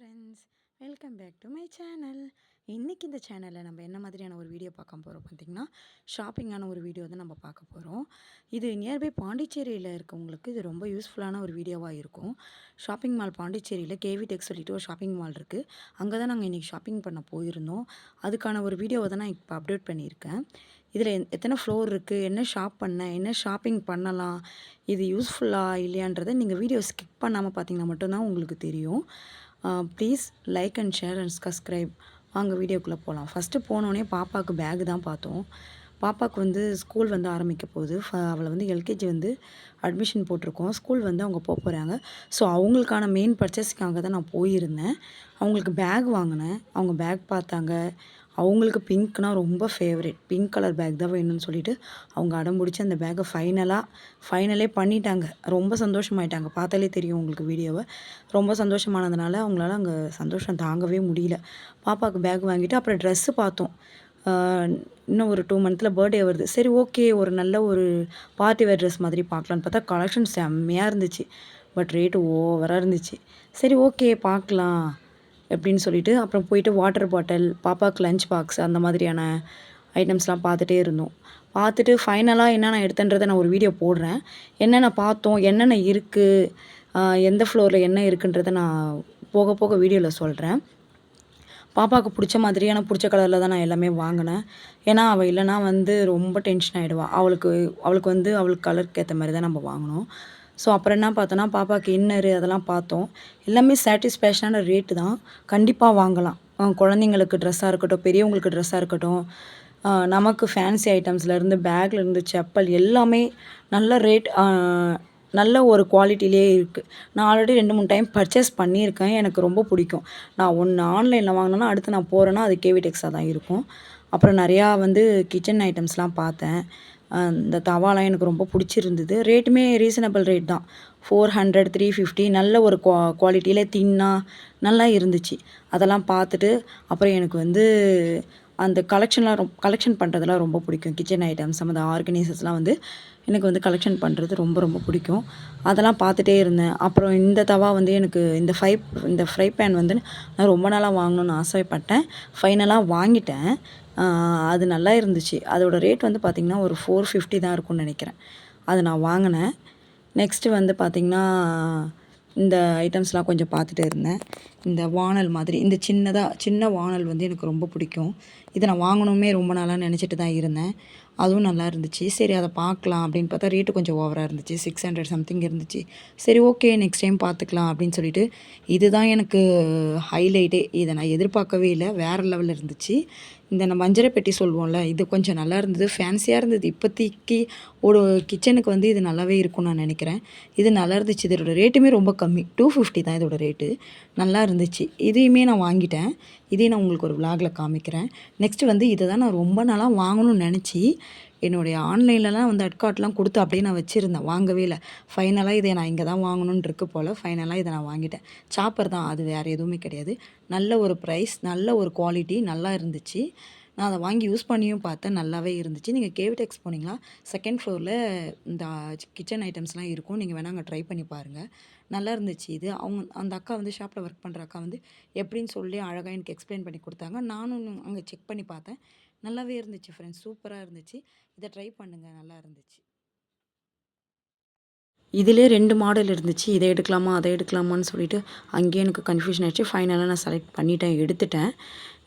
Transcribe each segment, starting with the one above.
Friends welcome back to my channel இன்றைக்கி இந்த சேனலில் நம்ம என்ன மாதிரியான ஒரு வீடியோ பார்க்க போகிறோம் பார்த்திங்கன்னா ஷாப்பிங்கான ஒரு வீடியோ தான் நம்ம பார்க்க போகிறோம் இது நியர்பை பாண்டிச்சேரியில் இருக்கவங்களுக்கு இது ரொம்ப யூஸ்ஃபுல்லான ஒரு வீடியோவாக இருக்கும். ஷாப்பிங் மால் பாண்டிச்சேரியில் கேவி டெக் சொல்லிட்டு ஒரு ஷாப்பிங் மால் இருக்குது அங்கே தான் நாங்கள் இன்றைக்கி ஷாப்பிங் பண்ண போயிருந்தோம். அதுக்கான ஒரு வீடியோவை தான் நான் இப்போ அப்டேட் பண்ணியிருக்கேன். இதில் எத்தனை ஃப்ளோர் இருக்குது என்ன ஷாப் பண்ண என்ன ஷாப்பிங் பண்ணலாம்? இது யூஸ்ஃபுல்லாக இல்லையான்றதை நீங்கள் வீடியோ ஸ்கிப் பண்ணாமல் பார்த்தீங்கன்னா மட்டும்தான் உங்களுக்கு தெரியும். Please like and share and subscribe வாங்க வீடியோக்குள்ளே போகலாம் ஃபஸ்ட்டு போனோடனே பாப்பாவுக்கு பேக் தான் பார்த்தோம். பாப்பாவுக்கு வந்து ஸ்கூல் வந்து ஆரம்பிக்க போகுது. ஃப அவளை வந்து எல்கேஜி வந்து அட்மிஷன் போட்டிருக்கோம். ஸ்கூல் வந்து அவங்க போக போகிறாங்க ஸோ அவங்களுக்கான மெயின் பர்ச்சேஸ்க்காக தான் நான் போயிருந்தேன். அவங்களுக்கு பேக் வாங்கினேன். அவங்க பேக் பார்த்தாங்க. அவங்களுக்கு பிங்க்னால் ரொம்ப ஃபேவரேட் பிங்க் கலர் பேக் தான் வேணும்னு சொல்லிட்டு அவங்க அடம் பிடிச்சி அந்த பேக்கை ஃபைனலாக ஃபைனலே பண்ணிட்டாங்க. ரொம்ப சந்தோஷமாயிட்டாங்க. பார்த்தாலே தெரியும் உங்களுக்கு வீடியோவை ரொம்ப சந்தோஷமானதுனால அவங்களால அங்கே சந்தோஷம் தாங்கவே முடியல. பாப்பாவுக்கு பேக் வாங்கிட்டு அப்புறம் ட்ரெஸ்ஸு பார்த்தோம். இன்னும் ஒரு டூ மந்த்தில் பர்த்டே வருது. சரி ஓகே ஒரு நல்ல ஒரு பார்ட்டி வேர் ட்ரெஸ் மாதிரி பார்க்கலான்னு பார்த்தா கலெக்ஷன் செம்மையாக இருந்துச்சு. பட் ரேட்டு ஓவராக இருந்துச்சு. சரி ஓகே பார்க்கலாம். எப்படின்னு சொல்லிட்டு அப்புறம் போயிட்டு வாட்டர் பாட்டில் பாப்பாவுக்கு லஞ்ச் பாக்ஸ் அந்த மாதிரியான ஐட்டம்ஸ்லாம் பார்த்துட்டே இருந்தோம். பார்த்துட்டு ஃபைனலாக என்னென்ன எடுத்தேன்றதை நான் ஒரு வீடியோ போடுறேன். என்னென்ன பார்த்தோம் என்னென்ன இருக்குது எந்த ஃப்ளோரில் என்ன இருக்குன்றதை நான் போக போக வீடியோவில் சொல்கிறேன் பாப்பாவுக்கு பிடிச்ச மாதிரியான பிடிச்ச கலரில் தான் நான் எல்லாமே வாங்கினேன். ஏன்னா அவள் இல்லைனா வந்து ரொம்ப டென்ஷன் ஆகிடுவாள் அவளுக்கு அவளுக்கு வந்து அவளுக்கு கலருக்கு ஏற்ற மாதிரி தான் நம்ம வாங்கினோம். ஸோ அப்புறம் என்ன பார்த்தோன்னா பாப்பாவுக்கு இன்னரு அதெல்லாம் பார்த்தோம். எல்லாமே சாட்டிஸ்ஃபேக்ஷனான ரேட்டு தான். கண்டிப்பாக வாங்கலாம். குழந்தைங்களுக்கு ட்ரெஸ்ஸாக இருக்கட்டும் பெரியவங்களுக்கு ட்ரெஸ்ஸாக இருக்கட்டும். நமக்கு ஃபேன்சி ஐட்டம்ஸ்லேருந்து பேக்லேருந்து செப்பல் எல்லாமே நல்ல ரேட் நல்ல ஒரு குவாலிட்டிலே இருக்குது நான் ஆல்ரெடி ரெண்டு மூணு டைம் பர்ச்சேஸ் பண்ணியிருக்கேன். எனக்கு ரொம்ப பிடிக்கும். நான் ஒன்று ஆன்லைனில் வாங்கினேன்னா அடுத்து நான் போகிறேன்னா அது கேவி டெக்ஸாக தான் இருக்கும். அப்புறம் நிறையா வந்து கிச்சன் ஐட்டம்ஸ்லாம் பார்த்தேன். இந்த தவாலாம் எனக்கு ரொம்ப பிடிச்சிருந்தது. ரேட்டுமே ரீசனபிள் ரேட் தான். ஃபோர் ஹண்ட்ரட் த்ரீ ஃபிஃப்டி நல்ல ஒரு குவா குவாலிட்டியில் தின்னாக நல்லா இருந்துச்சு. அதெல்லாம் பார்த்துட்டு அப்புறம் எனக்கு வந்து அந்த கலெக்ஷன்லாம் ரொம் கலெக்ஷன் பண்ணுறதுலாம் ரொம்ப பிடிக்கும். கிச்சன் ஐட்டம்ஸ் அந்த ஆர்கனைசர்ஸ்லாம் வந்து எனக்கு வந்து கலெக்ஷன் பண்ணுறது ரொம்ப ரொம்ப பிடிக்கும். அதெல்லாம் பார்த்துட்டே இருந்தேன். அப்புறம் இந்த தவா வந்து எனக்கு இந்த ஃபை இந்த ஃப்ரை பேன் வந்து நான் ரொம்ப நாளாக வாங்கணுன்னு ஆசைப்பட்டேன். ஃபைனலாக வாங்கிட்டேன். அது நல்லா இருந்துச்சு. அதோடய ரேட் வந்து பார்த்திங்கன்னா ஒரு ஃபோர் ஃபிஃப்டி தான் இருக்கும்னு நினைக்கிறேன். அது நான் வாங்கினேன். நெக்ஸ்ட்டு வந்து பார்த்திங்கன்னா இந்த ஐட்டம்ஸ்லாம் கொஞ்சம் பார்த்துட்டு இருந்தேன். இந்த வானல் மாதிரி இந்த சின்னதாக சின்ன வானல் வந்து எனக்கு ரொம்ப பிடிக்கும். இதை நான் வாங்கணுமே ரொம்ப நாளாக நினச்சிட்டு தான் இருந்தேன். அதுவும் நல்லா இருந்துச்சு. சரி அதை பார்க்கலாம் அப்படின்னு பார்த்தா ரேட்டு கொஞ்சம் ஓவராக இருந்துச்சு. சிக்ஸ் ஹண்ட்ரட் சம்திங் இருந்துச்சு. சரி ஓகே நெக்ஸ்ட் டைம் பார்த்துக்கலாம் அப்படின்னு சொல்லிட்டு இதுதான் எனக்கு ஹைலைட்டே இதை நான் எதிர்பார்க்கவே இல்லை. வேறு லெவலில் இருந்துச்சு. இந்த நம்ம மஞ்சரை பெட்டி சொல்லுவோம்ல இது கொஞ்சம் நல்லா இருந்தது. ஃபேன்சியாக இருந்தது. இப்போதைக்கு ஒரு கிச்சனுக்கு வந்து இது நல்லாவே இருக்கும்னு நான் நினைக்கிறேன். இது நல்லா இருந்துச்சு. இதோட ரேட்டுமே ரொம்ப கம்மி. டூ ஃபிஃப்டி தான் இதோட ரேட்டு நல்லா இருந்துச்சு. இதையுமே நான் வாங்கிட்டேன். இதையும் நான் உங்களுக்கு ஒரு விலாகில் காமிக்கிறேன். நெக்ஸ்ட்டு வந்து இதை தான் நான் ரொம்ப நாளாக வாங்கணும்னு நினச்சி என்னுடைய ஆன்லைன்லலாம் வந்து அட்கார்ட்லாம் கொடுத்து அப்படியே நான் வச்சுருந்தேன். வாங்கவே இல்லை. ஃபைனலாக இதை நான் இங்கே தான் வாங்கணும்னு இருக்கு போல். ஃபைனலாக இதை நான் வாங்கிட்டேன். சாப்பர் தான். அது வேறு எதுவுமே கிடையாது. நல்ல ஒரு ப்ரைஸ் நல்ல ஒரு குவாலிட்டி நல்லா இருந்துச்சு. நான் அதை வாங்கி யூஸ் பண்ணியும் பார்த்தேன் நல்லாவே இருந்துச்சு. நீங்கள் கேவிடெக்ஸ் போனீங்களா? செகண்ட் ஃப்ளோரில் இந்த கிச்சன் ஐட்டம்ஸ்லாம் இருக்கும். நீங்கள் வேணால் அங்கே ட்ரை பண்ணி பாருங்கள் நல்லா இருந்துச்சு இது. அவங்க அந்த அக்கா வந்து ஷாப்பில் ஒர்க் பண்ணுற அக்கா வந்து எப்படின்னு சொல்லி அழகாக எனக்கு எக்ஸ்பிளைன் பண்ணி கொடுத்தாங்க. நானும் அங்கே செக் பண்ணி பார்த்தேன். நல்லாவே இருந்துச்சு ஃப்ரெண்ட்ஸ் சூப்பராக இருந்துச்சு. இதை ட்ரை பண்ணுங்கள் நல்லா இருந்துச்சு. இதிலே ரெண்டு மாடல் இருந்துச்சு. இதை எடுக்கலாமா அதை எடுக்கலாமான்னு சொல்லிட்டு அங்கேயே எனக்கு கன்ஃபியூஷன் ஆகிடுச்சு ஃபைனலாக நான் செலக்ட் பண்ணிட்டேன் எடுத்துட்டேன்.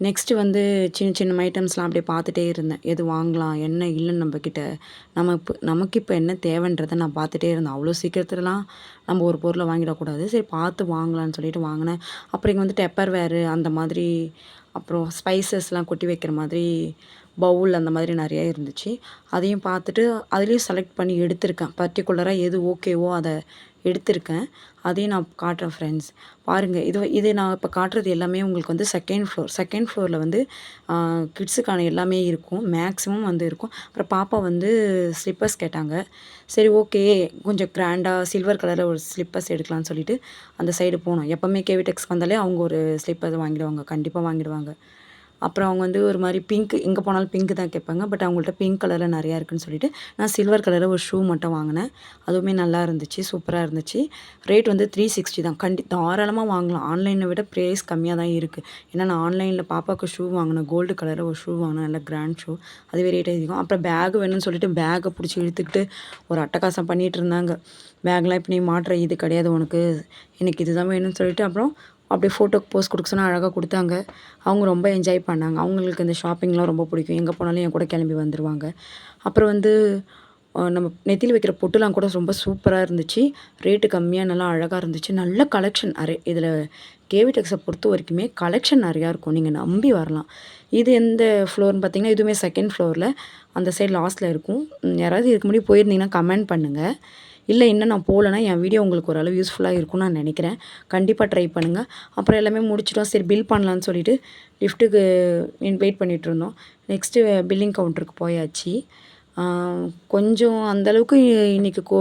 நெக்ஸ்ட்டு வந்து சின்ன சின்ன ஐட்டம்ஸ்லாம் அப்படியே பார்த்துட்டே இருந்தேன். எது வாங்கலாம் என்ன இல்லைன்னு நம்மக்கிட்ட நம்ம இப்போ நமக்கு இப்போ என்ன தேவைன்றதை நான் பார்த்துட்டே இருந்தேன். அவ்வளோ சீக்கிரத்துலலாம் நம்ம ஒரு பொருளை வாங்கிடக்கூடாது. சரி பார்த்து வாங்கலான்னு சொல்லிட்டு வாங்கினேன். அப்புறம் இங்கே வந்து டெப்பர் வேறு அந்த மாதிரி அப்புறம் ஸ்பைசஸ்லாம் கொட்டி வைக்கிற மாதிரி பவுல் அந்த மாதிரி நிறையா இருந்துச்சு. அதையும் பார்த்துட்டு அதுலேயும் செலக்ட் பண்ணி எடுத்திருக்கேன். பர்டிகுலராக எது ஓகேவோ அதை எடுத்திருக்கேன். அதையும் நான் காட்டுறேன் ஃப்ரெண்ட்ஸ் பாருங்கள் இது இது நான் இப்போ காட்டுறது எல்லாமே உங்களுக்கு வந்து செகண்ட் ஃப்ளோர் செகண்ட் ஃப்ளோரில் வந்து கிட்ஸுக்கான எல்லாமே இருக்கும். மேக்ஸிமம் வந்து இருக்கும். அப்புறம் பாப்பா வந்து ஸ்லிப்பர்ஸ் கேட்டாங்க. சரி ஓகே கொஞ்சம் கிராண்டாக சில்வர் கலரில் ஒரு ஸ்லிப்பர்ஸ் எடுக்கலாம்னு சொல்லிட்டு அந்த சைடு போனோம். எப்போவுமே கேவிடெக்ஸ்க்கு வந்தாலே அவங்க ஒரு ஸ்லிப்பர் வாங்கிடுவாங்க. கண்டிப்பாக வாங்கிடுவாங்க. அப்புறம் அவங்க வந்து ஒரு மாதிரி பிங்க் எங்கே போனாலும் பிங்க் தான் கேட்பாங்க. பட் அவங்கள்ட்ட பிங்க் கலரில் நிறையா இருக்குன்னு சொல்லிட்டு நான் சில்வர் கலரில் ஒரு ஷூ மட்டும் வாங்கினேன். அதுவுமே நல்லா இருந்துச்சு சூப்பராக இருந்துச்சு. ரேட் வந்து த்ரீ சிக்ஸ்டி தான். கண்டி தாராளமாக வாங்கலாம். ஆன்லைனை விட ப்ரைஸ் கம்மியாக தான் இருக்குது ஏன்னா நான் ஆன்லைனில் பாப்பாவுக்கு ஷூ வாங்கினேன். கோல்டு கலரில் ஒரு ஷூ வாங்கினேன். நல்ல கிராண்ட் ஷூ அதுவே ரேட் அதிகம். அப்புறம் பேக் வேணும்னு சொல்லிட்டு பேக்கை பிடிச்சி இழுத்துக்கிட்டு ஒரு அட்டகாசம் பண்ணிகிட்டு இருந்தாங்க. பேக்லாம் இப்போ நீ மாட்டுற இது கிடையாது உனக்கு. எனக்கு இதுதான் வேணும்னு சொல்லிட்டு அப்புறம் அப்படியே ஃபோட்டோக்கு போஸ்ட் கொடுக்க சொன்னால் அழகாக கொடுத்தாங்க. அவங்க ரொம்ப என்ஜாய் பண்ணாங்க. அவங்களுக்கு இந்த ஷாப்பிங்லாம் ரொம்ப பிடிக்கும். எங்கே போனாலும் என் கூட கிளம்பி வந்துடுவாங்க அப்புறம் வந்து நம்ம நெத்தியில் வைக்கிற பொட்டுலாம் கூட ரொம்ப சூப்பராக இருந்துச்சு. ரேட்டு கம்மியாக நல்லா அழகாக இருந்துச்சு. நல்ல கலெக்ஷன் அரே இதில் கேவி டெக்ஸை பொறுத்த வரைக்குமே கலெக்ஷன் நிறையா இருக்கும். நீங்கள் நம்பி வரலாம். இது எந்த ஃப்ளோர்னு பார்த்தீங்கன்னா இதுவுமே செகண்ட் ஃப்ளோரில் அந்த சைடு லாஸ்ட்டில் இருக்கும். யாராவது இதுக்கு முன்னாடி போயிருந்தீங்கன்னா கமெண்ட் பண்ணுங்கள் இல்லை இன்னும் நான் போகலன்னா என் வீடியோ உங்களுக்கு ஓரளவு யூஸ்ஃபுல்லாக இருக்கும்னு நான் நினைக்கிறேன். கண்டிப்பாக ட்ரை பண்ணுங்கள் அப்புறம் எல்லாமே முடிச்சிட்டோம். சரி பில் பண்ணலான்னு சொல்லிட்டு லிஃப்ட்டுக்கு வெயிட் பண்ணிகிட்டு இருந்தோம். நெக்ஸ்ட்டு பில்லிங் கவுண்டருக்கு போயாச்சு. கொஞ்சம் அந்தளவுக்கு இன்றைக்கி கோ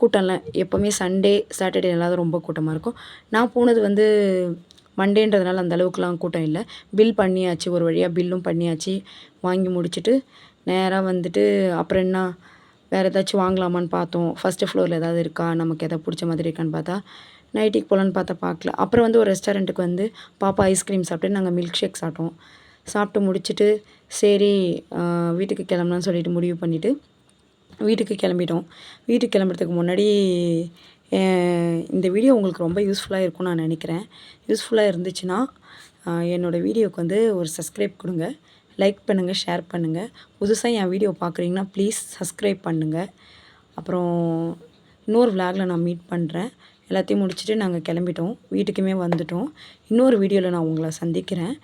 கூட்டம்ல எப்போவுமே சண்டே சாட்டர்டே எல்லாம் ரொம்ப கூட்டமாக இருக்கும். நான் போனது வந்து மண்டேன்றதுனால அந்த அளவுக்குலாம் கூட்டம் இல்லை. பில் பண்ணியாச்சு. ஒரு வழியாக பில்லும் பண்ணியாச்சு. வாங்கி முடிச்சுட்டு நேராக வந்துட்டு அப்புறம் என்ன வேறு ஏதாச்சும் வாங்கலாமான்னு பார்த்தோம். ஃபஸ்ட்டு ஃப்ளோரில் ஏதாவது இருக்கா? நமக்கு எதாவது பிடிச்ச மாதிரி இருக்கான்னு பார்த்தா நைட்டிக்கு போகலான்னு பார்த்தா பார்க்கல. அப்புறம் வந்து ஒரு ரெஸ்டாரண்ட்டுக்கு வந்து பாப்பா ஐஸ்கிரீம் சாப்பிட்டு நாங்கள் மில்க் ஷேக் சாப்பிட்டோம். சாப்பிட்டு முடிச்சுட்டு சரி வீட்டுக்கு கிளம்பலான்னு சொல்லிட்டு முடிவு பண்ணிவிட்டு வீட்டுக்கு கிளம்பிட்டோம். வீட்டுக்கு கிளம்புறதுக்கு முன்னாடி இந்த வீடியோ உங்களுக்கு ரொம்ப யூஸ்ஃபுல்லாக இருக்கும்னு நான் நினைக்கிறேன். யூஸ்ஃபுல்லாக இருந்துச்சுன்னா என்னோடய வீடியோவுக்கு வந்து ஒரு சப்ஸ்கிரைப் கொடுங்க. லைக் பண்ணுங்கள் ஷேர் பண்ணுங்கள் புதுசாக என் வீடியோ பார்க்குறீங்கன்னா ப்ளீஸ் சப்ஸ்கிரைப் பண்ணுங்கள் அப்புறம் இன்னொரு விளாகில் நான் மீட் பண்ணுறேன் எல்லாத்தையும் முடிச்சுட்டு நாங்கள் கிளம்பிட்டோம். வீட்டுக்குமே வந்துட்டோம். இன்னொரு வீடியோவில் நான் உங்களை சந்திக்கிறேன்.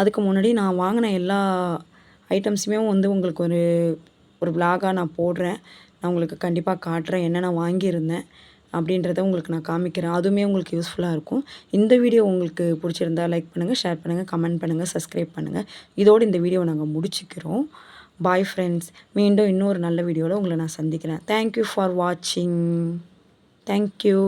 அதுக்கு முன்னாடி நான் வாங்கின எல்லா ஐட்டம்ஸுமே வந்து உங்களுக்கு ஒரு ஒரு விளாகாக நான் போடுறேன். நான் உங்களுக்கு கண்டிப்பாக காட்டுறேன். என்னென்ன வாங்கியிருந்தேன். அப்படின்றத உங்களுக்கு நான் காமிக்கிறேன். அதுவுமே உங்களுக்கு யூஸ்ஃபுல்லாக இருக்கும். இந்த வீடியோ உங்களுக்கு பிடிச்சிருந்தா லைக் பண்ணுங்கள் ஷேர் பண்ணுங்கள் கமெண்ட் பண்ணுங்கள் சப்ஸ்கிரைப் பண்ணுங்கள் இதோடு இந்த வீடியோவை நாங்கள் முடிச்சுக்கிறோம். பாய் ஃப்ரெண்ட்ஸ் மீண்டும் இன்னொரு நல்ல வீடியோவில் உங்களை நான் சந்திக்கிறேன். தேங்க்யூ ஃபார் வாட்சிங் தேங்க்யூ